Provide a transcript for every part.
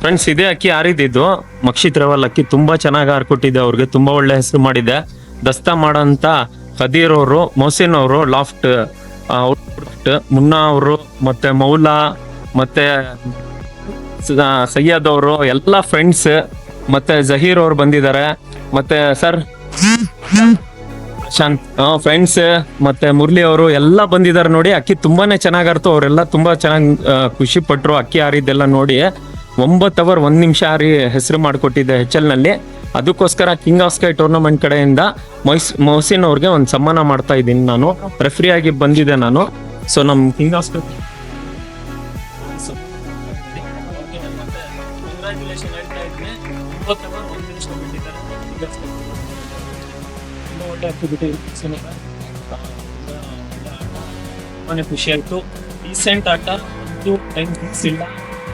Friends ಇದೇ ಅಕ್ಕಿ ಆರಿದಿದ್ದು ಮಕ್ಷಿತ್ ರವಲ್ ಅಕ್ಕಿ ತುಂಬಾ ಚೆನ್ನಾಗಿ ಹಾರ್ಕೊಟ್ಟಿದ್ದೆ ಅವ್ರಿಗೆ, ತುಂಬಾ ಒಳ್ಳೆ ಹೆಸರು ಮಾಡಿದೆ. ದಸ್ತಾ ಮಾಡೋಂಥ ಖದೀರ್ ಅವರು, ಮೊಹಸಿನ್ ಅವರು, ಲಾಫ್ಟ್ ಮುನ್ನಾ ಅವರು, ಮತ್ತೆ ಮೌಲಾ, ಮತ್ತೆ ಸಯ್ಯದ್ ಅವರು, ಎಲ್ಲ ಫ್ರೆಂಡ್ಸ್ ಮತ್ತೆ ಜಹೀರ್ ಅವ್ರು ಬಂದಿದ್ದಾರೆ. ಮತ್ತೆ ಸರ್ ಶಾಂತ್ ಫ್ರೆಂಡ್ಸ್ ಮತ್ತೆ ಮುರಳಿ ಅವರು ಎಲ್ಲ ಬಂದಿದ್ದಾರೆ ನೋಡಿ, ಅಕ್ಕಿ ತುಂಬಾನೇ ಚೆನ್ನಾಗಾರ್ತು ಅವರೆಲ್ಲ ತುಂಬಾ ಚೆನ್ನಾಗಿ ಖುಷಿ ಪಟ್ರು ಅಕ್ಕಿ ಹಾರಿದ್ದೆಲ್ಲ ನೋಡಿ. ಒಂಬತ್ತು ಅವರ್, ಒಂದು ನಿಮಿಷ ಆರಿ ಹೆಸರು ಮಾಡಿಕೊಟ್ಟಿದ್ದೆ ಎಚ್ ಎಲ್ನಲ್ಲಿ ಅದಕ್ಕೋಸ್ಕರ ಕಿಂಗ್ ಆಫ್ ಸ್ಕೈ ಟೂರ್ನಮೆಂಟ್ ಕಡೆಯಿಂದ ಮೊಯ್ಸ್ ಮೊಹಸಿನ್ ಅವ್ರಿಗೆ ಒಂದು ಸಮ್ಮಾನ ಮಾಡ್ತಾ ಇದ್ದೀನಿ ನಾನು. ರೆಫ್ರಿ ಆಗಿ ಬಂದಿದ್ದೆ ನಾನು. ಸೊ ನಮ್ಮ ಕಿಂಗ್ ಆಫ್ ಸ್ಕೈ ಖುಷಿ ಆಯ್ತು. ರೀಸೆಂಟ್ ಆಟ ಟೈಮ್ ಫಿಕ್ಸ್ ಇಲ್ಲ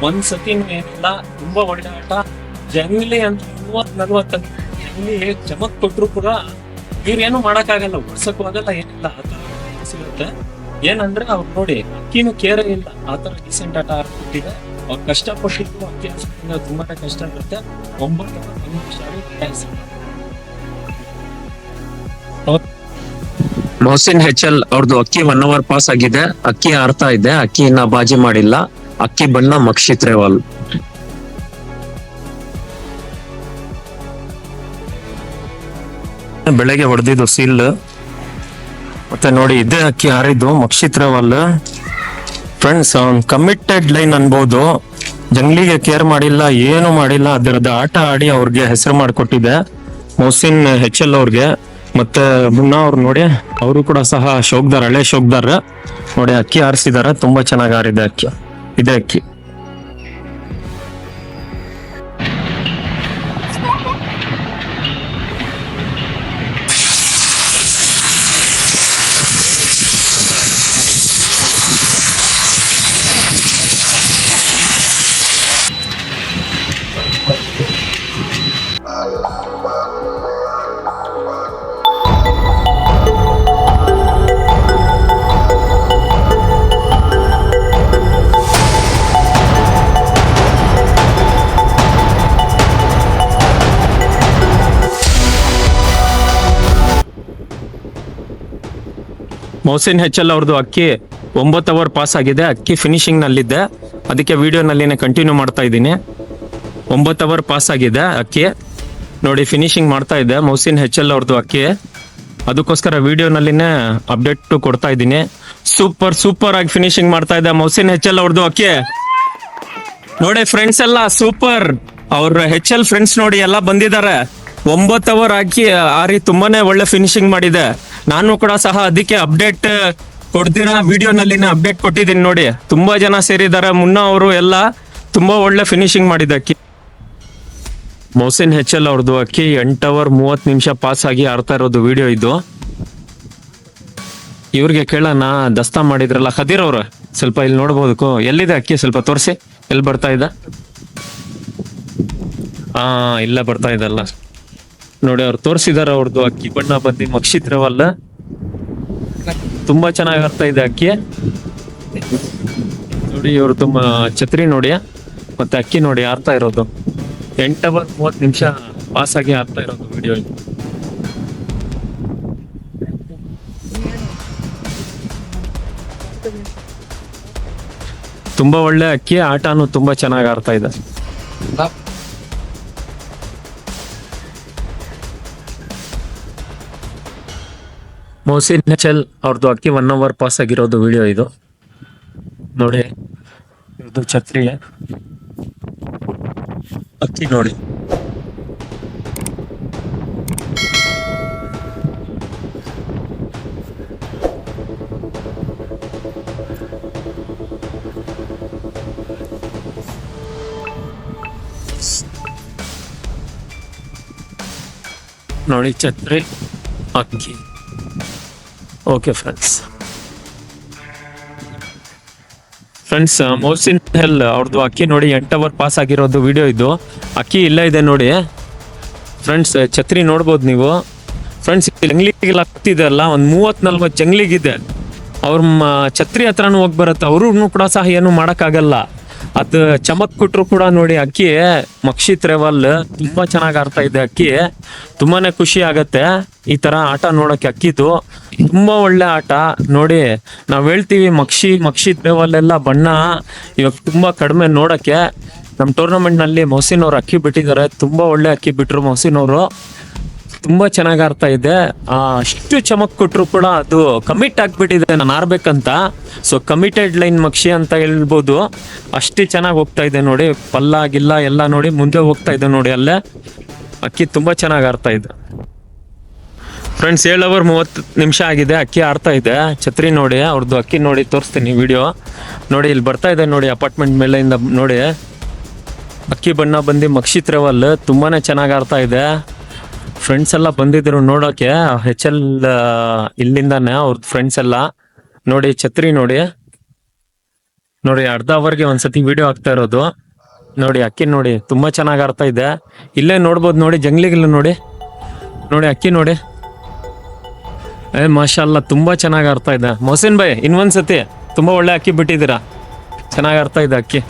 ಒಂದ್ ಸತಿ ಏನಿಲ್ಲ ತುಂಬಾ ಒಳ್ಳೆ ಆಟ ಜಂಗ್ಲಿ ಅಂತ ಮೂವತ್ ನಲ್ವತ್ತ. ಜಂಗ್ಲಿ ಚಮಕ್ ಕೊಟ್ರು ಕೂಡ ಇವ್ರೇನು ಮಾಡಕ್ಕಾಗಲ್ಲ ಓಡ್ಸಕ್ಕೂ ಆಗಲ್ಲ, ಏನಿಲ್ಲ, ಆ ಸಿಗುತ್ತೆ ಏನಂದ್ರೆ ಅವ್ರು ನೋಡಿ, ಅಕ್ಕಿನೂ ಕೇರೇ ಇಲ್ಲ, ಆ ರೀಸೆಂಟ್ ಆಟ ಆಡ್ಬಿಟ್ಟಿದೆ. ಅವ್ರು ಕಷ್ಟ ಪಟ್ಟಿದ್ರು ಅಕ್ಕಿ ಹಾಸ್ಪಿಟಲ್ ತುಂಬಾನೇ ಕಷ್ಟ ಆಗುತ್ತೆ. ಒಂಬತ್ತು ಮೊಹಸಿನ್ ಹೆಚ್ ಎಲ್ ಅವ್ರದ್ದು ಅಕ್ಕಿ ಒನ್ ಅವರ್ ಪಾಸ್ ಆಗಿದೆ. ಅಕ್ಕಿ ಆರ್ತಾ ಇದೆ, ಅಕ್ಕಿ ಇನ್ನ ಬಾಜಿ ಮಾಡಿಲ್ಲ. ಅಕ್ಕಿ ಬಣ್ಣ ಮಕ್ಷಿತ್ ರೇವಲ್ ಬೆಳಗ್ಗೆ ಹೊಡೆದಿದ್ದು ಸೀಲ್. ಮತ್ತೆ ನೋಡಿ, ಇದೇ ಅಕ್ಕಿ ಹಾರಿದ್ದು ಮಕ್ಷಿತ್ ಫ್ರೆಂಡ್ಸ್ ಅವ್ನ್ ಕಮಿಟೆಡ್ ಲೈನ್ ಅನ್ಬಹುದು ಜಂಗ್ಲಿಗೆ ಕೇರ್ ಮಾಡಿಲ್ಲ, ಏನು ಮಾಡಿಲ್ಲ ಅದರದ ಆಟ ಆಡಿ ಅವ್ರಿಗೆ ಹೆಸರು ಮಾಡಿಕೊಟ್ಟಿದೆ. ಮೊಹಸಿನ್ ಹೆಚ್ ಎಲ್ ಅವ್ರಿಗೆ. ಮತ್ತೆ ಮುನ್ನಾ ಅವ್ರು ನೋಡಿ, ಅವರು ಕೂಡ ಸಹ ಶೋಕ್ದಾರ್, ಹಳೆ ಶೋಕ್ದಾರ್. ನೋಡಿ, ಅಕ್ಕಿ ಹಾರಿಸಿದಾರೆ ತುಂಬಾ ಚೆನ್ನಾಗಿ ಆರಿದೆ ಅಕ್ಕಿ. ಇದೇ ಅಕ್ಕಿ ಮೊಹಸಿನ್ ಹೆಚ್ ಎಲ್ ಅವ್ರದ್ದು ಅಕ್ಕಿ ಒಂಬತ್ತು ಅವರ್ ಪಾಸ್ ಆಗಿದೆ. ಅಕ್ಕಿ ಫಿನಿಶಿಂಗ್ ನಲ್ಲಿದ್ದೆ ಅದಕ್ಕೆ ವಿಡಿಯೋನಲ್ಲಿನೇ ಕಂಟಿನ್ಯೂ ಮಾಡ್ತಾ ಇದ್ದೀನಿ. ಒಂಬತ್ತು ಅವರ್ ಪಾಸ್ ಆಗಿದೆ ಅಕ್ಕಿ. ನೋಡಿ ಫಿನಿಶಿಂಗ್ ಮಾಡ್ತಾ ಇದ್ದೆ ಮೌಸಿನ್ ಎಲ್ ಅವ್ರದ್ದು ಅಕ್ಕಿ. ಅದಕ್ಕೋಸ್ಕರ ವಿಡಿಯೋನಲ್ಲಿನೇ ಅಪ್ಡೇಟ್ ಕೊಡ್ತಾ ಇದ್ದೀನಿ. ಸೂಪರ್ ಸೂಪರ್ ಆಗಿ ಫಿನಿಶಿಂಗ್ ಮಾಡ್ತಾ ಇದ್ದೆ ಮೌಸಿನ್ ಎಲ್ ಅವ್ರದ್ದು ಅಕ್ಕಿ. ನೋಡಿ ಫ್ರೆಂಡ್ಸ್ ಎಲ್ಲ ಸೂಪರ್ ಅವ್ರ ಹೆಚ್ ಎಲ್ ಫ್ರೆಂಡ್ಸ್ ನೋಡಿ ಎಲ್ಲ ಬಂದಿದ್ದಾರೆ. ಒಂಬತ್ತು ಅವರ್ ಹಾಕಿ ಆರಿ ತುಂಬಾನೇ ಒಳ್ಳೆ ಫಿನಿಶಿಂಗ್ ಮಾಡಿದೆ. ನಾನು ಕೂಡ ಸಹ ಅದಕ್ಕೆ ಅಪ್ಡೇಟ್ ಕೊಡ್ತೀರಾ? ವಿಡಿಯೋನಲ್ಲಿ ಅಪ್ಡೇಟ್ ಕೊಟ್ಟಿದ್ದೀನಿ ನೋಡಿ. ತುಂಬಾ ಜನ ಸೇರಿದ್ದಾರೆ. ಮುನ್ನ ಅವರು ಎಲ್ಲ ತುಂಬಾ ಒಳ್ಳೆ ಫಿನಿಶಿಂಗ್ ಮಾಡಿದ ಅಕ್ಕಿ ಮೊಹಸಿನ್ ಹೆಚ್ ಎಲ್ ಅವ್ರದ್ದು ಅಕ್ಕಿ ಎಂಟು ಅವರ್ ಮೂವತ್ತು ನಿಮಿಷ ಪಾಸ್ ಆಗಿ ಆಡ್ತಾ ಇರೋದು ವಿಡಿಯೋ ಇದು. ಇವ್ರಿಗೆ ಕೇಳೋಣ, ದಸ್ತಾ ಮಾಡಿದ್ರಲ್ಲ ಖದೀರ್ ಅವರು? ಸ್ವಲ್ಪ ಇಲ್ಲಿ ನೋಡ್ಬೋದು ಎಲ್ಲಿದೆ ಅಕ್ಕಿ? ಸ್ವಲ್ಪ ತೋರಿಸಿ. ಎಲ್ಲಿ ಬರ್ತಾ ಇದೆ ಹಾ ಇಲ್ಲ ಬರ್ತಾ ಇದಲ್ಲ ನೋಡಿ, ಅವ್ರು ತೋರಿಸಿದಾರ ಅವ್ರದ್ದು ಅಕ್ಕಿ ಬಣ್ಣ ಬಂದು ಮಕ್ಷಿತ್ರವಲ್ಲ ತುಂಬಾ ಚೆನ್ನಾಗಿ ಅರ್ಥ ಇದೆ ಅಕ್ಕಿ. ನೋಡಿ, ಇವ್ರು ತುಂಬಾ ಛತ್ರಿ ನೋಡಿ, ಮತ್ತೆ ಅಕ್ಕಿ ನೋಡಿ ಆರ್ತಾ ಇರೋದು. ಎಂಟು ಅವರ್ ಮೂವತ್ತು ನಿಮಿಷ ಪಾಸ್ ಆಗಿ ಆರ್ತಾ ಇರೋದು ವಿಡಿಯೋ ತುಂಬಾ ಒಳ್ಳೆ ಅಕ್ಕಿ, ಆಟನು ತುಂಬಾ ಚೆನ್ನಾಗಿ ಆಡ್ತಾ ಇದೆ. ಮೊಹಸಿನ್ ಹೆಚಲ್ ಅವ್ರದ್ದು ಅಕ್ಕಿ ಒನ್ ಅವರ್ ಪಾಸ್ ಆಗಿರೋದು ವಿಡಿಯೋ ಇದು. ನೋಡಿ ಇದು ಛತ್ರಿ. ಅಕ್ಕಿ ನೋಡಿ. ನೋಡಿ, ಛತ್ರಿ, ಅಕ್ಕಿ. ಓಕೆ ಫ್ರೆಂಡ್ಸ್ ಫ್ರೆಂಡ್ಸ್ ಮೋಸಿನ್ ಹೆಲ್ ಅವ್ರದ್ದು ಅಕ್ಕಿ ನೋಡಿ ಎಂಟು ಅವರ್ ಪಾಸ್ ಆಗಿರೋದು ವಿಡಿಯೋ ಇದು. ಅಕ್ಕಿ ಇಲ್ಲ ಇದೆ ನೋಡಿ. ಫ್ರೆಂಡ್ಸ್ ಛತ್ರಿ ನೋಡ್ಬೋದು ನೀವು. ಫ್ರೆಂಡ್ಸ್ ಜಂಗ್ಲಿಗೆಲ್ಲ ಆಗ್ತಿದೆ ಅಲ್ಲ, ಒಂದು ಮೂವತ್ತು ನಲ್ವತ್ತು ಜಂಗ್ಲಿಗಿದೆ. ಅವ್ರ ಛತ್ರಿ ಹತ್ರನೂ ಹೋಗಿ ಬರುತ್ತೆ ಅವ್ರೂ ಕೂಡ ಸಹ ಏನು ಮಾಡೋಕ್ಕಾಗಲ್ಲ. ಅದು ಚಮಕ್ ಕೊಟ್ರು ಕೂಡ ನೋಡಿ ಅಕ್ಕಿ, ಮಕ್ಷಿ ತ್ರೆವಲ್ ತುಂಬಾ ಚೆನ್ನಾಗಿ ಆಡ್ತಾ ಇದೆ ಅಕ್ಕಿ. ತುಂಬಾನೇ ಖುಷಿ ಆಗತ್ತೆ ಈ ತರ ಆಟ ನೋಡಕ್ಕೆ ಅಕ್ಕಿತು ತುಂಬಾ ಒಳ್ಳೆ ಆಟ. ನೋಡಿ, ನಾವ್ ಹೇಳ್ತೀವಿ ಮಕ್ಷಿ ಮಕ್ಷಿ ಟ್ರೇವಲ್ ಎಲ್ಲ ಬಣ್ಣ. ಇವಾಗ ತುಂಬಾ ಕಡಿಮೆ ನೋಡಕ್ಕೆ. ನಮ್ಮ ಟೂರ್ನಮೆಂಟ್ನಲ್ಲಿ ಮೊಹಸಿನ್ ಅಕ್ಕಿ ಬಿಟ್ಟಿದ್ದಾರೆ. ತುಂಬಾ ಒಳ್ಳೆ ಅಕ್ಕಿ ಬಿಟ್ರು ಮೊಹಸಿನ್ ತುಂಬಾ ಚೆನ್ನಾಗಿ ಆಡ್ತಾ ಇದೆ ಅಷ್ಟು ಚಮಕ್ ಕೊಟ್ರು ಕೂಡ ಅದು ಕಮಿಟ್ ಆಗ್ಬಿಟ್ಟಿದೆ, ನಾನು ಆರ್ಬೇಕಂತ ಸೊ ಕಮಿಟೆಡ್ ಲೈನ್ ಮಕ್ಷಿ ಅಂತ ಹೇಳ್ಬೋದು. ಅಷ್ಟು ಚೆನ್ನಾಗಿ ಹೋಗ್ತಾ ಇದೆ ನೋಡಿ. ಪಲ್ಲ ಗಿಲ್ಲ ಎಲ್ಲ ನೋಡಿ, ಮುಂದೆ ಹೋಗ್ತಾ ಇದೆ ನೋಡಿ ಅಲ್ಲೇ. ಅಕ್ಕಿ ತುಂಬಾ ಚೆನ್ನಾಗಿ ಆಡ್ತಾ ಇದೆ ಫ್ರೆಂಡ್ಸ್ ಏಳು ಅವರ್ ಮೂವತ್ತು ನಿಮಿಷ ಆಗಿದೆ. ಅಕ್ಕಿ ಆಡ್ತಾ ಇದೆ ಛತ್ರಿ ನೋಡಿ ಅವ್ರದ್ದು ಅಕ್ಕಿ ನೋಡಿ, ತೋರಿಸ್ತೀನಿ ವಿಡಿಯೋ ನೋಡಿ, ಇಲ್ಲಿ ಬರ್ತಾ ಇದೆ ನೋಡಿ ಅಪಾರ್ಟ್ಮೆಂಟ್ ಮೇಲೆಯಿಂದ ನೋಡಿ. ಅಕ್ಕಿ ಬಣ್ಣ ಬಂದು ಮಕ್ಷಿ ತ್ರೆವಲ್ ತುಂಬಾನೇ ಚೆನ್ನಾಗಿ ಆಡ್ತಾ ಇದೆ ಫ್ರೆಂಡ್ಸ್ ಎಲ್ಲ ಬಂದಿದ್ರು ನೋಡೋಕೆ ಹೆಚ್ ಎಲ್ ಇಲ್ಲಿಂದಾನೆ ಅವ್ರದ್ದು ಫ್ರೆಂಡ್ಸ್ ಎಲ್ಲ ನೋಡಿ, ಛತ್ರಿ ನೋಡಿ. ನೋಡಿ, ಅರ್ಧ ಅವರ್ಗೆ ಒಂದ್ಸತಿ ವಿಡಿಯೋ ಆಗ್ತಾ ಇರೋದು. ನೋಡಿ, ಅಕ್ಕಿ ನೋಡಿ, ತುಂಬಾ ಚೆನ್ನಾಗಿ ಆಡ್ತಾ ಇದೆ. ಇಲ್ಲೇ ನೋಡ್ಬೋದು ನೋಡಿ, ಜಂಗ್ಲಿಗಿಲ್ಲ ನೋಡಿ. ನೋಡಿ, ಅಕ್ಕಿ ನೋಡಿ. ಏ ಮಾಶಾಲ್ಲ ತುಂಬಾ ಚೆನ್ನಾಗಿ ಆಡ್ತಾ ಇದೆ. ಮೊಹಸಿನ್ ಬಾಯ್ ಇನ್ನೊಂದ್ಸತಿ ತುಂಬಾ ಒಳ್ಳೆ ಅಕ್ಕಿ ಬಿಟ್ಟಿದ್ದೀರಾ? ಚೆನ್ನಾಗಿ ಆಡ್ತಾ ಇದೆ ಅಕ್ಕಿ.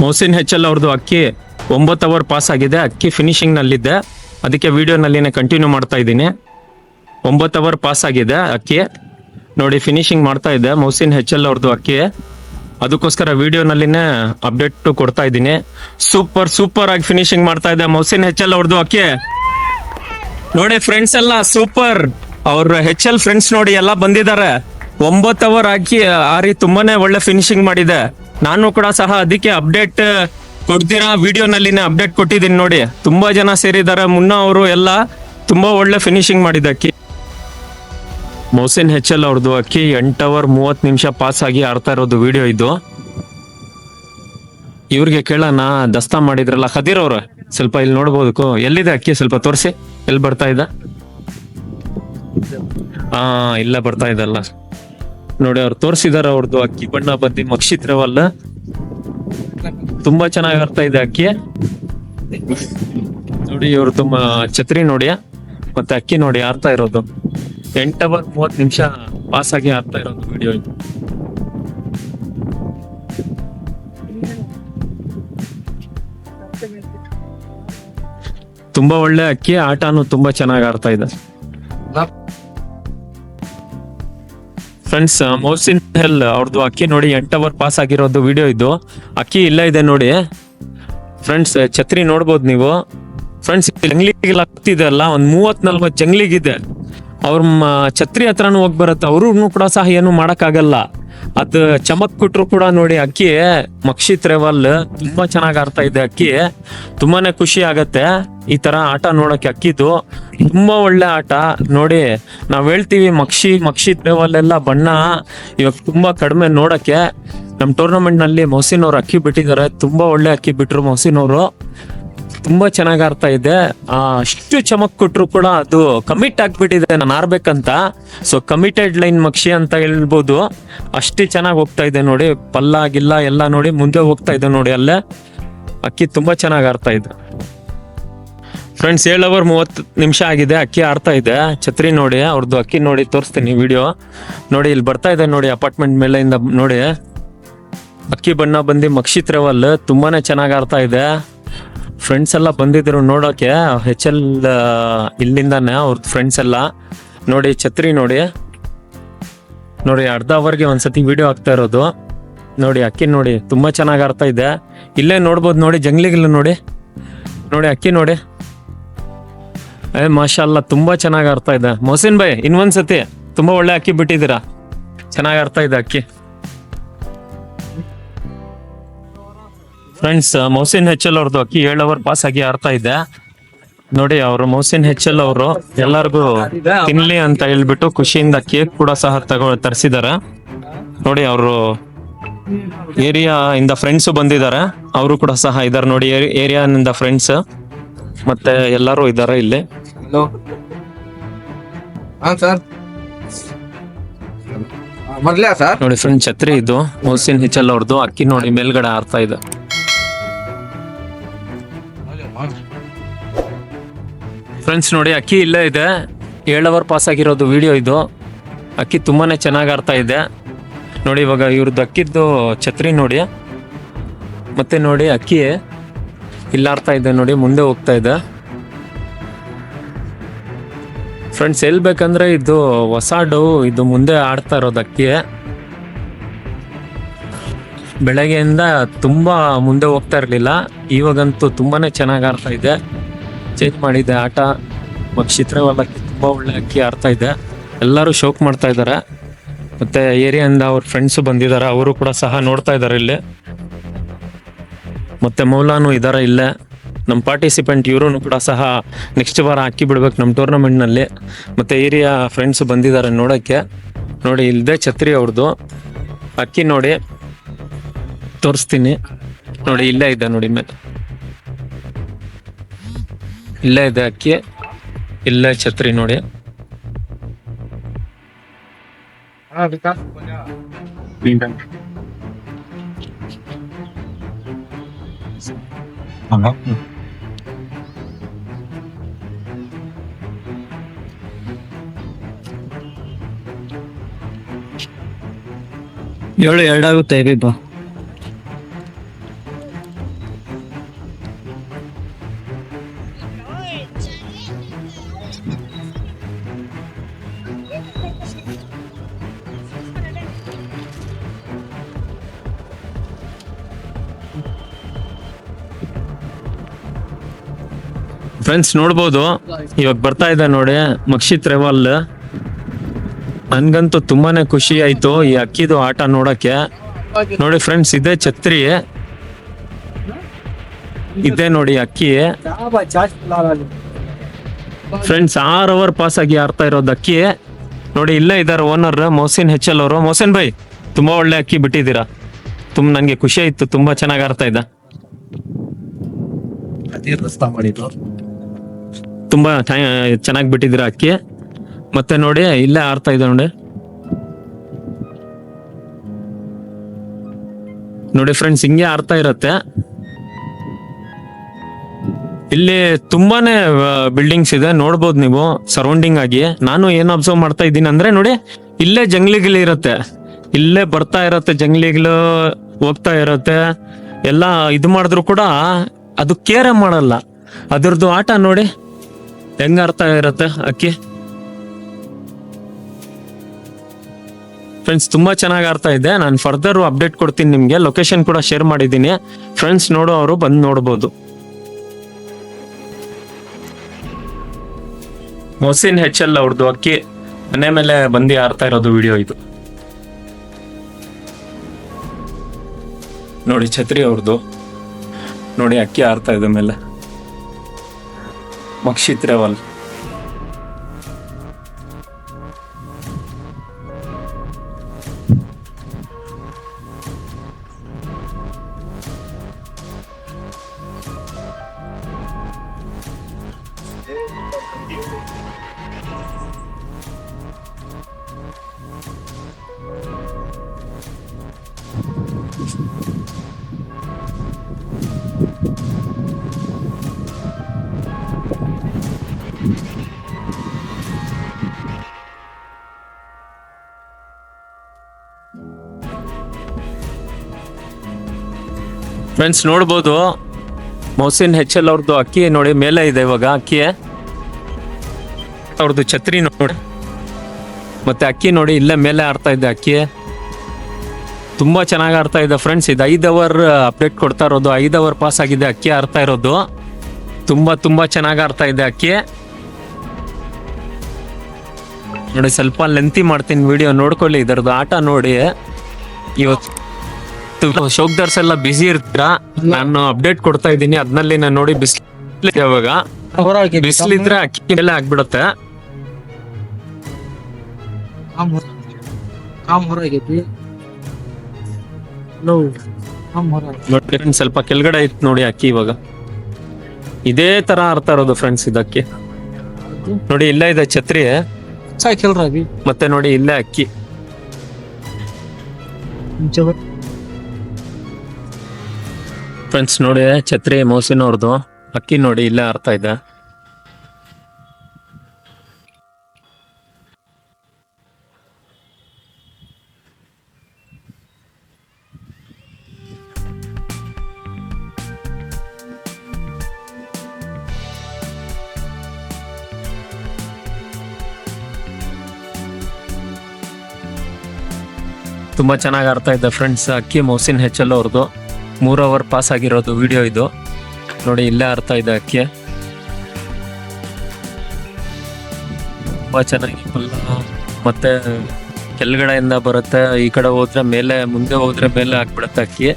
ಮೊಹಸಿನ್ ಹೆಚ್ ಎಲ್ ಅವ್ರದ್ದು ಅಕ್ಕಿ ಒಂಬತ್ತು ಅವರ್ ಪಾಸ್ ಆಗಿದೆ. ಅಕ್ಕಿ ಫಿನಿಶಿಂಗ್ ನಲ್ಲಿದೆ. ಅದಕ್ಕೆ ವಿಡಿಯೋನಲ್ಲಿನೇ ಕಂಟಿನ್ಯೂ ಮಾಡ್ತಾ ಇದ್ದೀನಿ. ಒಂಬತ್ತು ಅವರ್ ಪಾಸ್ ಆಗಿದೆ ಅಕ್ಕಿ. ನೋಡಿ ಫಿನಿಶಿಂಗ್ ಮಾಡ್ತಾ ಇದ್ದೆ ಹೆಚ್ ಎಲ್ ಅವ್ರದ್ದು ಅಕ್ಕಿ. ಅದಕ್ಕೋಸ್ಕರ ವಿಡಿಯೋನಲ್ಲಿನೇ ಅಪ್ಡೇಟ್ ಕೊಡ್ತಾ ಇದ್ದೀನಿ. ಸೂಪರ್ ಸೂಪರ್ ಆಗಿ ಫಿನಿಶಿಂಗ್ ಮಾಡ್ತಾ ಇದೆ ಮೊಹಸಿನ್ ಹೆಚ್ ಎಲ್ ಅವ್ರದ್ದು ಅಕ್ಕಿ. ನೋಡಿ ಫ್ರೆಂಡ್ಸ್ ಎಲ್ಲ ಸೂಪರ್ ಅವ್ರ ಹೆಚ್ ಎಲ್ ಫ್ರೆಂಡ್ಸ್ ನೋಡಿ ಎಲ್ಲ ಬಂದಿದ್ದಾರೆ. ಒಂಬತ್ತು ಅವರ್ ಹಾಕಿ ಆರಿ ತುಂಬಾನೇ ಒಳ್ಳೆ ಫಿನಿಶಿಂಗ್ ಮಾಡಿದೆ. ನಾನು ಕೂಡ ಸಹ ಅದಕ್ಕೆ ಅಪ್ಡೇಟ್ ಕೊಡ್ತೀರಾ? ವಿಡಿಯೋನಲ್ಲಿನೇ ಅಪ್ಡೇಟ್ ಕೊಟ್ಟಿದ್ದೀನಿ ನೋಡಿ. ತುಂಬಾ ಜನ ಸೇರಿದ್ದಾರೆ. ಮುನ್ನ ಅವರು ಎಲ್ಲ ತುಂಬಾ ಒಳ್ಳೆ ಫಿನಿಶಿಂಗ್ ಮಾಡಿದ ಅಕ್ಕಿ ಮೌಸಿನ್ ಹೆಚ್ ಎಲ್ ಅವ್ರದ್ದು ಅಕ್ಕಿ ಎಂಟು ಅವರ್ ಮೂವತ್ತು ನಿಮಿಷ ಪಾಸ್ ಆಗಿ ಆಡ್ತಾ ಇರೋದು ವಿಡಿಯೋ ಇದು. ಇವ್ರಿಗೆ ಕೇಳೋಣ, ದಸ್ತಾ ಮಾಡಿದ್ರಲ್ಲ ಖದೀರ್ ಅವ್ರ. ಸ್ವಲ್ಪ ಇಲ್ಲಿ ನೋಡ್ಬೋದಕ್ಕೂ ಎಲ್ಲಿದೆ ಅಕ್ಕಿ? ಸ್ವಲ್ಪ ತೋರಿಸಿ. ಎಲ್ಲಿ ಬರ್ತಾ ಇದ್ದ? ಹಾ ಇಲ್ಲ ಬರ್ತಾ ಇದಲ್ಲ ನೋಡಿ, ಅವ್ರು ತೋರಿಸಿದಾರ ಅವ್ರದ್ದು ಅಕ್ಕಿ. ಬಣ್ಣ ಬಂದಿ ಮಕ್ಷಿತ್ರವಲ್ಲ ತುಂಬಾ ಚೆನ್ನಾಗಿ ಬರ್ತಾ ಇದೆ ಅಕ್ಕಿ. ನೋಡಿ, ಇವ್ರು ತುಂಬಾ ಛತ್ರಿ ನೋಡಿ, ಮತ್ತೆ ಅಕ್ಕಿ ನೋಡಿ ಆರ್ತಾ ಇರೋದು. ಎಂಟು ಅವರ್ ಮೂವತ್ತು ನಿಮಿಷ ಪಾಸ್ ಆಗಿ ಆರ್ತಾ ಇರೋದು ವಿಡಿಯೋ ತುಂಬಾ ಒಳ್ಳೆ ಅಕ್ಕಿ, ಆಟನು ತುಂಬಾ ಚೆನ್ನಾಗಿ ಆಡ್ತಾ ಇದೆ. ಫ್ರೆಂಡ್ಸ್ ಮೌಸಿನ್ ಹೆಲ್ ಅವ್ರದ್ದು ಅಕ್ಕಿ ನೋಡಿ ಎಂಟು ಅವರ್ ಪಾಸ್ ಆಗಿರೋದು ವಿಡಿಯೋ ಇದು. ಅಕ್ಕಿ ಇಲ್ಲ ಇದೆ ನೋಡಿ. ಫ್ರೆಂಡ್ಸ್ ಛತ್ರಿ ನೋಡ್ಬೋದು ನೀವು. ಫ್ರೆಂಡ್ಸ್ ಜಂಗ್ಲಿಗೆಲ್ಲ ಆಗ್ತಿದೆ ಅಲ್ಲ, ಒಂದು ಮೂವತ್ ನಲ್ವತ್ ಜಂಗ್ಲಿಗಿದೆ. ಅವ್ರ ಛತ್ರಿ ಹತ್ರನೂ ಹೋಗಿ ಬರುತ್ತೆ. ಅವ್ರೂ ಕೂಡ ಸಹ ಏನು ಮಾಡಕ್ಕಾಗಲ್ಲ. ಅದ್ ಚಮಕ್ ಕೊಟ್ರು ಕೂಡ ನೋಡಿ ಅಕ್ಕಿ, ಮಕ್ಷಿ ತ್ರೆವಲ್ ತುಂಬಾ ಚೆನ್ನಾಗಿ ಆಡ್ತಾ ಇದೆ ಅಕ್ಕಿ. ತುಂಬಾನೇ ಖುಷಿ ಆಗತ್ತೆ ಈ ತರ ಆಟ ನೋಡಕ್ಕೆ ಅಕ್ಕಿದು. ತುಂಬಾ ಒಳ್ಳೆ ಆಟ. ನೋಡಿ, ನಾವ್ ಹೇಳ್ತೀವಿ ಮಕ್ಷಿ ಮಕ್ಷಿ ತ್ರೆವಲ್ ಎಲ್ಲ ಬಣ್ಣ ಇವಾಗ ತುಂಬಾ ಕಡಿಮೆ ನೋಡಕ್ಕೆ. ನಮ್ಮ ಟೂರ್ನಮೆಂಟ್ನಲ್ಲಿ ಮೊಹಸಿನ್ ಅಕ್ಕಿ ಬಿಟ್ಟಿದ್ದಾರೆ. ತುಂಬಾ ಒಳ್ಳೆ ಅಕ್ಕಿ ಬಿಟ್ರು ಮೊಹಸಿನ್ ತುಂಬಾ ಚೆನ್ನಾಗಿ ಆಡ್ತಾ ಇದೆ ಅಷ್ಟು ಚಮಕ್ ಕೊಟ್ರು ಕೂಡ ಅದು ಕಮಿಟ್ ಆಗ್ಬಿಟ್ಟಿದೆ, ನಾನು ಆರ್ಬೇಕಂತ ಸೊ ಕಮಿಟೆಡ್ ಲೈನ್ ಮಕ್ಷಿ ಅಂತ ಹೇಳ್ಬೋದು. ಅಷ್ಟು ಚೆನ್ನಾಗಿ ಹೋಗ್ತಾ ಇದೆ ನೋಡಿ. ಪಲ್ಲ, ಗಿಲ್ಲ ಎಲ್ಲ ನೋಡಿ ಮುಂದೆ ಹೋಗ್ತಾ ಇದೆ ನೋಡಿ ಅಲ್ಲೇ. ಅಕ್ಕಿ ತುಂಬಾ ಚೆನ್ನಾಗಿ ಆಡ್ತಾ ಇದೆ. ಫ್ರೆಂಡ್ಸ್ ಏಳು ಅವರ್ ಮೂವತ್ತು ನಿಮಿಷ ಆಗಿದೆ. ಅಕ್ಕಿ ಆಡ್ತಾ ಇದೆ. ಛತ್ರಿ ನೋಡಿ ಅವ್ರದ್ದು ಅಕ್ಕಿ ನೋಡಿ ತೋರಿಸ್ತೀನಿ ವಿಡಿಯೋ ನೋಡಿ, ಇಲ್ಲಿ ಬರ್ತಾ ಇದೆ ನೋಡಿ ಅಪಾರ್ಟ್ಮೆಂಟ್ ಮೇಲೆಯಿಂದ ನೋಡಿ. ಅಕ್ಕಿ ಬಣ್ಣ ಬಂದು ಮಕ್ಷಿ ತ್ರೆವಲ್ ತುಂಬಾನೇ ಚೆನ್ನಾಗಿ ಆಡ್ತಾ ಇದೆ. ಫ್ರೆಂಡ್ಸ್ ಎಲ್ಲ ಬಂದಿದ್ರು ನೋಡೋಕೆ ಹೆಚ್ ಎಲ್ ಇಲ್ಲಿಂದಾನೆ ಅವ್ರದ್ದು ಫ್ರೆಂಡ್ಸ್ ಎಲ್ಲ. ನೋಡಿ, ಛತ್ರಿ ನೋಡಿ. ನೋಡಿ, ಅರ್ಧ ಅವರ್ಗೆ ಒಂದ್ಸತಿ ವಿಡಿಯೋ ಆಗ್ತಾ ಇರೋದು. ನೋಡಿ, ಅಕ್ಕಿ ನೋಡಿ, ತುಂಬಾ ಚೆನ್ನಾಗಿ ಆಡ್ತಾ ಇದೆ. ಇಲ್ಲೇ ನೋಡ್ಬೋದು ನೋಡಿ ಜಂಗ್ಲಿಗಿಲ್ಲ ನೋಡಿ. ನೋಡಿ, ಅಕ್ಕಿ ನೋಡಿ. ಏ ಮಾಶಾಲ್ಲ ತುಂಬಾ ಚೆನ್ನಾಗಿ ಆಡ್ತಾ ಇದೆ. ಮೊಹಸಿನ್ ಭಾಯ್, ಇನ್ನೊಂದ್ಸತಿ ತುಂಬಾ ಒಳ್ಳೆ ಅಕ್ಕಿ ಬಿಟ್ಟಿದ್ದೀರಾ? ಚೆನ್ನಾಗಿ ಆಡ್ತಾ ಇದೆ ಅಕ್ಕಿ. ಫ್ರೆಂಡ್ಸ್ ಮೌಸಿನ್ ಹೆಚ್ ಎಲ್ ಅವ್ರದ್ದು ಅಕ್ಕಿ ಏಳು ಅವರ್ ಪಾಸ್ ಆಗಿ ಆಡ್ತಾ ಇದೆ. ನೋಡಿ ಅವರು ಮೌಸಿನ್ ಹೆಚ್.ಎಲ್ ಅವರು ಎಲ್ಲರಿಗೂ ತಿನ್ಲಿ ಅಂತ ಹೇಳ್ಬಿಟ್ಟು ಖುಷಿಯಿಂದ ಕೇಕ್ ಕೂಡ ಸಹ ತಗೋ ತರಿಸಿದ್ದಾರೆ ನೋಡಿ ಅವರು ಏರಿಯಾ ಇಂದ ಫ್ರೆಂಡ್ಸ್ ಬಂದಿದ್ದಾರೆ ಅವರು ಕೂಡ ಸಹ ಇದಾರೆ ನೋಡಿ ಏರಿಯಾನಿಂದ ಫ್ರೆಂಡ್ಸ್ ಮತ್ತೆ ಎಲ್ಲರೂ ಇದಾರೆ ಇಲ್ಲಿ. ನೋಡಿ ಫ್ರೆಂಡ್ ಛತ್ರಿ ಇದು. ಮೌಸಿನ್ ಹೆಚ್.ಎಲ್ ಅವ್ರದ್ದು ಅಕ್ಕಿ ನೋಡಿ ಮೇಲ್ಗಡೆ ಆರ್ತಾ ಇದೆ. ಫ್ರೆಂಡ್ಸ್ ನೋಡಿ, ಅಕ್ಕಿ ಇಲ್ಲೇ ಇದೆ. ಏಳು ಅವರ್ ಪಾಸ್ ಆಗಿರೋದು ವಿಡಿಯೋ ಇದು. ಅಕ್ಕಿ ತುಂಬಾ ಚೆನ್ನಾಗಿ ಆರ್ತಾ ಇದೆ. ನೋಡಿ, ಇವಾಗ ಇವ್ರದ್ದು ಅಕ್ಕಿದ್ದು ಛತ್ರಿ ನೋಡಿ. ಮತ್ತೆ ನೋಡಿ, ಅಕ್ಕಿ ಇಲ್ಲಾಡ್ತಾ ಇದೆ ನೋಡಿ, ಮುಂದೆ ಹೋಗ್ತಾ ಇದೆ. ಫ್ರೆಂಡ್ಸ್ ಎಲ್ಲಿ ಬೇಕಂದ್ರೆ ಇದು ಹೊಸ ಡೌ ಇದು ಮುಂದೆ ಆಡ್ತಾ ಇರೋದು ಅಕ್ಕಿ. ಬೆಳಗ್ಗೆಯಿಂದ ತುಂಬ ಮುಂದೆ ಹೋಗ್ತಾ ಇರಲಿಲ್ಲ. ಇವಾಗಂತೂ ತುಂಬಾ ಚೆನ್ನಾಗಿ ಆಡ್ತಾ ಇದೆ. ಚೇಂಜ್ ಮಾಡಿದೆ. ಆಟ ಚಿತ್ರವಲ್ಲ ತುಂಬ ಒಳ್ಳೆ ಅಕ್ಕಿ ಆಡ್ತಾ ಇದೆ. ಎಲ್ಲರೂ ಶೋಕ್ ಮಾಡ್ತಾ ಇದ್ದಾರೆ. ಮತ್ತೆ ಏರಿಯಾದಿಂದ ಅವ್ರ ಫ್ರೆಂಡ್ಸ್ ಬಂದಿದ್ದಾರೆ. ಅವರು ಕೂಡ ಸಹ ನೋಡ್ತಾ ಇದ್ದಾರೆ ಇಲ್ಲಿ. ಮತ್ತೆ ಮೌಲಾನು ಇದ್ದಾರೆ ಇಲ್ಲೇ. ನಮ್ಮ ಪಾರ್ಟಿಸಿಪೆಂಟ್ ಇವರು ಕೂಡ ಸಹ ನೆಕ್ಸ್ಟ್ ವಾರ ಹಾಕಿ ಬಿಡ್ಬೇಕು ನಮ್ಮ ಟೂರ್ನಮೆಂಟ್ನಲ್ಲಿ ಮತ್ತೆ ಏರಿಯಾ ಫ್ರೆಂಡ್ಸ್ ಬಂದಿದ್ದಾರೆ ನೋಡೋಕ್ಕೆ. ನೋಡಿ ಇಲ್ಲದೆ ಛತ್ರಿ ಅವ್ರದ್ದು ಅಕ್ಕಿ ನೋಡಿ, ತೋರಿಸ್ತೀನಿ. ನೋಡಿ, ಇಲ್ಲೇ ಇದೆ ನೋಡಿ ಮೇಲೆ. ಇಲ್ಲೇ ಇದೆ ಅಕ್ಕಿ. ಇಲ್ಲ ಛತ್ರಿ ನೋಡಿ. ಏಳು ಎರಡಾಗುತ್ತೆ ಇರಿದು ಫ್ರೆಂಡ್ಸ್ ನೋಡ್ಬೋದು. ಇವಾಗ ಬರ್ತಾ ಇದೆ ನೋಡಿ ಮಕ್ಷಿತ್ ರೆವಾಲ್ ನನ್ಗಂತೂ ತುಂಬಾನೇ ಖುಷಿ ಆಯ್ತು ಈ ಅಕ್ಕಿದು ಆಟ ನೋಡಕ್ಕೆ. ನೋಡಿ ಫ್ರೆಂಡ್ಸ್ ಇದೇ ಛತ್ರಿ. ಇದೇ ನೋಡಿ ಅಕ್ಕಿ. ಫ್ರೆಂಡ್ಸ್ ಆರ್ ಅವರ್ ಪಾಸ್ ಆಗಿ ಆಡ್ತಾ ಇರೋದು ಅಕ್ಕಿ. ನೋಡಿ, ಇಲ್ಲೇ ಇದಾರೆ ಓನರ್ ಮೋಸಿನ್ ಹೆಚ್ ಎಲ್ ಅವರು. ಮೊಹಸಿನ್ ಬೈ ತುಂಬಾ ಒಳ್ಳೆ ಅಕ್ಕಿ ಬಿಟ್ಟಿದ್ದೀರಾ? ತುಂಬ ನನಗೆ ಖುಷಿ ಆಯ್ತು, ತುಂಬಾ ಚೆನ್ನಾಗಿ ಆಡ್ತಾ ಇದ್ದ. ತುಂಬಾ ಚೆನ್ನಾಗಿ ಬಿಟ್ಟಿದ್ದೀರಾ ಅಕ್ಕಿ? ಮತ್ತೆ ನೋಡಿ, ಇಲ್ಲೇ ಆರ್ತಾ ಇದೆ ನೋಡಿ. ನೋಡಿ ಫ್ರೆಂಡ್ಸ್ ಹಿಂಗೆ ಆರ್ತಾ ಇರತ್ತೆ. ಇಲ್ಲಿ ತುಂಬಾನೇ ಬಿಲ್ಡಿಂಗ್ಸ್ ಇದೆ, ನೋಡ್ಬೋದು ನೀವು ಸರೌಂಡಿಂಗ್ ಆಗಿ. ನಾನು ಏನು ಅಬ್ಸರ್ವ್ ಮಾಡ್ತಾ ಇದ್ದೀನಿ ಅಂದ್ರೆ ನೋಡಿ, ಇಲ್ಲೇ ಜಂಗ್ಲಿಗಳು ಇರುತ್ತೆ. ಇಲ್ಲೇ ಬರ್ತಾ ಇರತ್ತೆ, ಜಂಗ್ಲಿಗಳು ಹೋಗ್ತಾ ಇರತ್ತೆ. ಎಲ್ಲ ಇದು ಮಾಡಿದ್ರು ಕೂಡ ಅದು ಕೇರೆ ಮಾಡಲ್ಲ. ಅದರದ್ದು ಆಟ ನೋಡಿ ಹೆಂಗ ಅರ್ಥ ಇರತ್ತೆ ಅಕ್ಕಿ? ಫ್ರೆಂಡ್ಸ್ ತುಂಬಾ ಚೆನ್ನಾಗಿ ಅರ್ಥ ಇದೆ. ನಾನು ಫರ್ದರ್ ಅಪ್ಡೇಟ್ ಕೊಡ್ತೀನಿ ನಿಮ್ಗೆ. ಲೊಕೇಶನ್ ಕೂಡ ಶೇರ್ ಮಾಡಿದ್ದೀನಿ. ಫ್ರೆಂಡ್ಸ್ ನೋಡೋ ಅವರು, ಬಂದು ನೋಡ್ಬೋದು. ಮೊಸಿನ್ ಹೆಚ್ ಎಲ್ ಅವ್ರದ್ದು ಅಕ್ಕಿ. ಮನೆ ಮೇಲೆ ಬಂದು ಆರ್ತಾ ಇರೋದು ವಿಡಿಯೋ ಇದು. ನೋಡಿ ಛತ್ರಿ ಅವ್ರದ್ದು ನೋಡಿ ಅಕ್ಕಿ ಆರ್ತಾ ಇದೆ ಮೇಲೆ. ಮಕ್ಷಿತ್ ರೇವಲ್ ಫ್ರೆಂಡ್ಸ್ ನೋಡ್ಬೋದು. ಮೊಹಸಿನ್ ಹೆಚ್ ಎಲ್ ಅವ್ರದ್ದು ಅಕ್ಕಿ ನೋಡಿ, ಮೇಲೆ ಇದೆ ಇವಾಗ ಅಕ್ಕಿ ಅವ್ರದ್ದು ಛತ್ರಿ ನೋಡಿ. ಮತ್ತೆ ಅಕ್ಕಿ ನೋಡಿ, ಇಲ್ಲೇ ಮೇಲೆ ಆಡ್ತಾ ಇದೆ ಅಕ್ಕಿ ತುಂಬಾ ಚೆನ್ನಾಗಿ ಆಡ್ತಾ ಇದೆ ಫ್ರೆಂಡ್ಸ್ ಇದು ಐದು ಅವರ್ ಅಪ್ಡೇಟ್ ಕೊಡ್ತಾ ಇರೋದು. ಐದು ಅವರ್ ಪಾಸ್ ಆಗಿದೆ ಅಕ್ಕಿ ಆಡ್ತಾ ಇರೋದು. ತುಂಬಾ ತುಂಬಾ ಚೆನ್ನಾಗಿ ಆಡ್ತಾ ಇದೆ ಅಕ್ಕಿ ನೋಡಿ, ಸ್ವಲ್ಪ ಲೆಂತಿ ಮಾಡ್ತೀನಿ ವಿಡಿಯೋ ನೋಡ್ಕೊಳ್ಳಿ, ಇದರದ್ದು ಆಟ ನೋಡಿ. ಇವತ್ತು ಶೋಕ್ದರ್ಸ್ ಎಲ್ಲ ಬಿಸಿ ಇರ್ತೀರಾ? ನಾನು ಅಪ್ಡೇಟ್ ಕೊಡ್ತಾ ಇದ್ದೀನಿ. ಅದ್ನಲ್ಲಿ ನಾನು ನೋಡಿ ಬಿಸಿಲು ಇದ್ರೆ ಬಿಸಿಲಿದ್ರೆ ಅಕ್ಕಿ ಎಲ್ಲ ಆಗ್ಬಿಡತ್ತೆ. ನೋಡಿ ಸ್ವಲ್ಪ ಕೆಳಗಡೆ ಇತ್ತು ನೋಡಿ ಅಕ್ಕಿ ಇವಾಗ. ಇದೇ ತರ ಅರ್ಥ ಇರೋದು ಫ್ರೆಂಡ್ಸ್ ಇದಕ್ಕೆ. ನೋಡಿ ಇಲ್ಲೇ ಇದೆ ಛತ್ರಿ. ಮತ್ತೆ ನೋಡಿ ಇಲ್ಲೇ ಅಕ್ಕಿ. ಫ್ರೆಂಡ್ಸ್ ನೋಡಿ, ಛತ್ರಿ ಮೋಸಿನವ್ರದ್ದು ಅಕ್ಕಿ ನೋಡಿ, ಇಲ್ಲೇ ಅರ್ಥ ಇದೆ ತುಂಬಾ ಚೆನ್ನಾಗಿ ಅರ್ಥ ಇದೆ ಫ್ರೆಂಡ್ಸ್ ಅಕ್ಕಿ, ಮೋಸಿನ ಹೆಚ್ಚಲ್ಲ ಅವ್ರದ್ದು ಮೂರ್ ಅವರ್ ಪಾಸ್ ಆಗಿರೋದು ವಿಡಿಯೋ ಇದು. ನೋಡಿ, ಇಲ್ಲೇ ಅರ್ಥ ಇದೆ ಅಕ್ಕಿ. ತುಂಬ ಚೆನ್ನಾಗಿ ಫುಲ್ಲ ಮತ್ತೆ ಕೆಳಗಡೆಯಿಂದ ಬರುತ್ತೆ. ಈ ಕಡೆ ಹೋದ್ರೆ ಮೇಲೆ, ಮುಂದೆ ಹೋದ್ರೆ ಮೇಲೆ ಹಾಕ್ಬಿಡುತ್ತೆ ಅಕ್ಕಿ.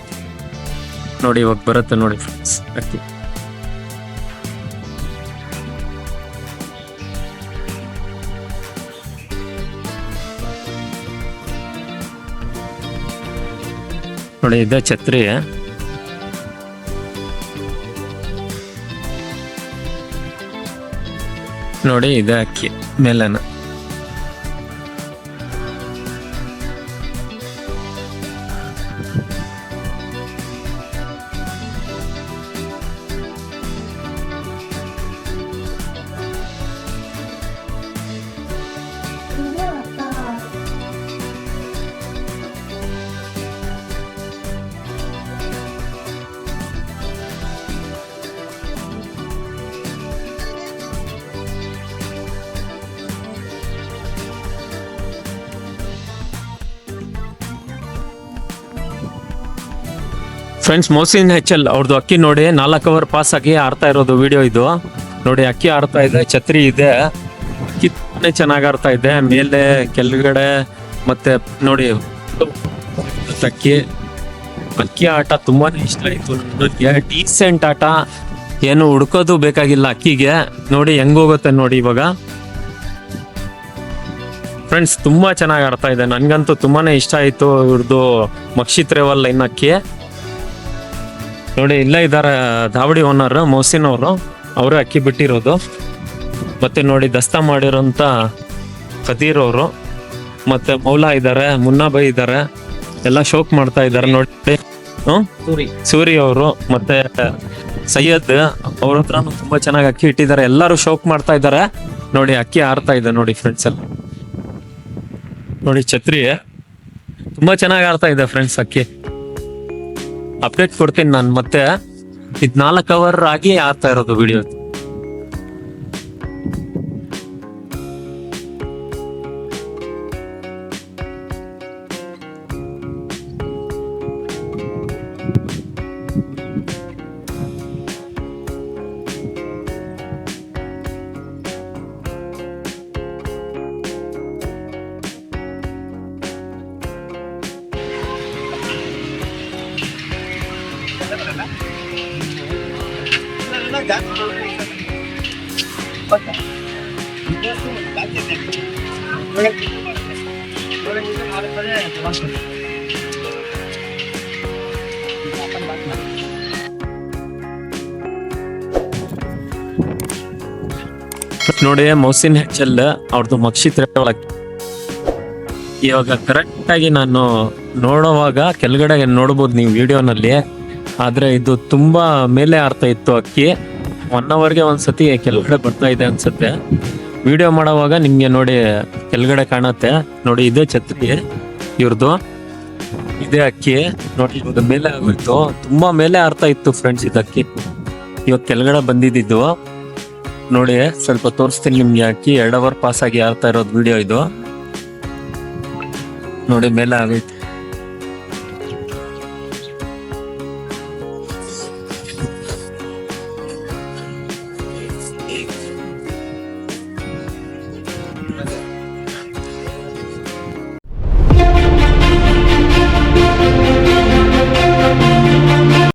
ನೋಡಿ, ಇವಾಗ ಬರುತ್ತೆ ನೋಡಿ ಫ್ರೆಂಡ್ಸ್ ಅಕ್ಕಿ. ನೋಡಿ, ಇದೆ ಛತ್ರಿ. ನೋಡಿ ಇದು ಅಕ್ಕಿ ಮೇಲೆನ. ಫ್ರೆಂಡ್ಸ್ ಮೋಸಿನ್ ಹೆಚ್ಚಲ್ ಅವ್ರದ್ದು ಅಕ್ಕಿ ನೋಡಿ ನಾಲ್ಕು ಅವರ್ ಪಾಸ್ ಆಗಿ ಆಡ್ತಾ ಇರೋದು ವಿಡಿಯೋ ಇದು. ನೋಡಿ ಅಕ್ಕಿ ಆಡ್ತಾ ಇದೆ, ಛತ್ರಿ ಇದೆ. ಅಕ್ಕಿ ಚೆನ್ನಾಗಿ ಆಡ್ತಾ ಇದೆ. ಮೇಲೆ ಕೆಳಗಡೆ ಮತ್ತೆ ನೋಡಿ ಅಕ್ಕಿ. ಅಕ್ಕಿ ಆಟ ತುಂಬಾನೇ ಇಷ್ಟ ಆಯ್ತು ನನಗೆ ಡೀಸೆಂಟ್ ಆಟ. ಏನು ಹುಡ್ಕೋದು ಬೇಕಾಗಿಲ್ಲ ಅಕ್ಕಿಗೆ. ನೋಡಿ ಹೆಂಗ್ ಹೋಗುತ್ತೆ ನೋಡಿ ಇವಾಗ. ಫ್ರೆಂಡ್ಸ್ ತುಂಬಾ ಚೆನ್ನಾಗಿ ಆಡ್ತಾ ಇದೆ. ನನ್ಗಂತೂ ತುಂಬಾನೇ ಇಷ್ಟ ಆಯ್ತು ಇವ್ರದ್ದು ಮಕ್ಷಿತ್ ರೇವಲ್ ಲೈನ್ ಅಕ್ಕಿ. ನೋಡಿ ಇಲ್ಲ ಇದ್ದಾರೆ ಧಾವಡಿ ಓನರ್ ಮೋಸಿನ್ ಅವರು ಅವರು ಅಕ್ಕಿ ಬಿಟ್ಟಿರೋದು. ಮತ್ತೆ ನೋಡಿ ದಸ್ತಾ ಮಾಡಿರೋಂಥ ಕದೀರ್ ಅವರು. ಮತ್ತೆ ಮೌಲಾ ಇದ್ದಾರೆ ಮುನ್ನಾಬೈ ಇದ್ದಾರೆ. ಎಲ್ಲ ಶೋಕ್ ಮಾಡ್ತಾ ಇದ್ದಾರೆ ನೋಡಿ. ಸೂರಿ. ಅವರು ಮತ್ತೆ ಸೈಯದ್ ಅವ್ರ ಹತ್ರ ತುಂಬಾ ಚೆನ್ನಾಗಿ ಅಕ್ಕಿ ಇಟ್ಟಿದ್ದಾರೆ. ಎಲ್ಲರೂ ಶೋಕ್ ಮಾಡ್ತಾ ಇದ್ದಾರೆ. ನೋಡಿ ಅಕ್ಕಿ ಆರ್ತಾ ಇದೆ ನೋಡಿ ಫ್ರೆಂಡ್ಸ್ ಎಲ್ಲ. ನೋಡಿ ಛತ್ರಿ. ತುಂಬಾ ಚೆನ್ನಾಗಿ ಆರ್ತಾ ಇದೆ ಫ್ರೆಂಡ್ಸ್ ಅಕ್ಕಿ. ಅಪ್ಡೇಟ್ ಕೊಡ್ತೀನಿ ನಾನು ಮತ್ತೆ ಇದ್ ನಾಲ್ಕು ಅವರ್ ಆಗಿ ಆಗ್ತಾ ಇರೋದು ವಿಡಿಯೋ ನೋಡಿ ಮೌಸಿನ್ ಹೆಚ್ಚಲ್ ಅವ್ರದ್ದು ಮಕ್ಷಿತ್ರ ಇವಾಗ ಕರೆಕ್ಟ್ ಆಗಿ ನಾನು ನೋಡುವಾಗ ಕೆಳಗಡೆ ನೋಡ್ಬೋದು ನೀವು ವಿಡಿಯೋನಲ್ಲಿ ಆದ್ರೆ ಇದು ತುಂಬಾ ಮೇಲೆ ಆರ್ತಾ ಇತ್ತು ಅಕ್ಕಿ. ಒನ್ ಅವರ್ಗೆ ಒಂದ್ಸತಿ ಕೆಳಗಡೆ ಬರ್ತಾ ಇದೆ ಅನ್ಸುತ್ತೆ. ವಿಡಿಯೋ ಮಾಡೋವಾಗ ನಿಮ್ಗೆ ನೋಡಿ ಕೆಳಗಡೆ ಕಾಣತ್ತೆ. ನೋಡಿ ಇದೇ ಛತ್ರಿ ಇವ್ರದ್ದು ಇದೇ ಅಕ್ಕಿ. ನೋಡಿ ಇವಾಗ ಮೇಲೆ ಆಗೋಯ್ತು. ತುಂಬಾ ಮೇಲೆ ಆರ್ತಾ ಇತ್ತು ಫ್ರೆಂಡ್ಸ್ ಅಕ್ಕಿ ಇವಾಗ ಕೆಳಗಡೆ ಬಂದಿದ್ದು. ನೋಡಿ, ಸ್ವಲ್ಪ ತೋರಿಸ್ತೀನಿ ನಿಮ್ಗೆ ಅಕ್ಕಿ. ಎರಡು ಅವರ್ ಪಾಸ್ ಆಗಿ ಆರ್ತಾ ಇರೋದು ವಿಡಿಯೋ ಇದು. ನೋಡಿ, ಮೇಲೆ ಆಗೈತೆ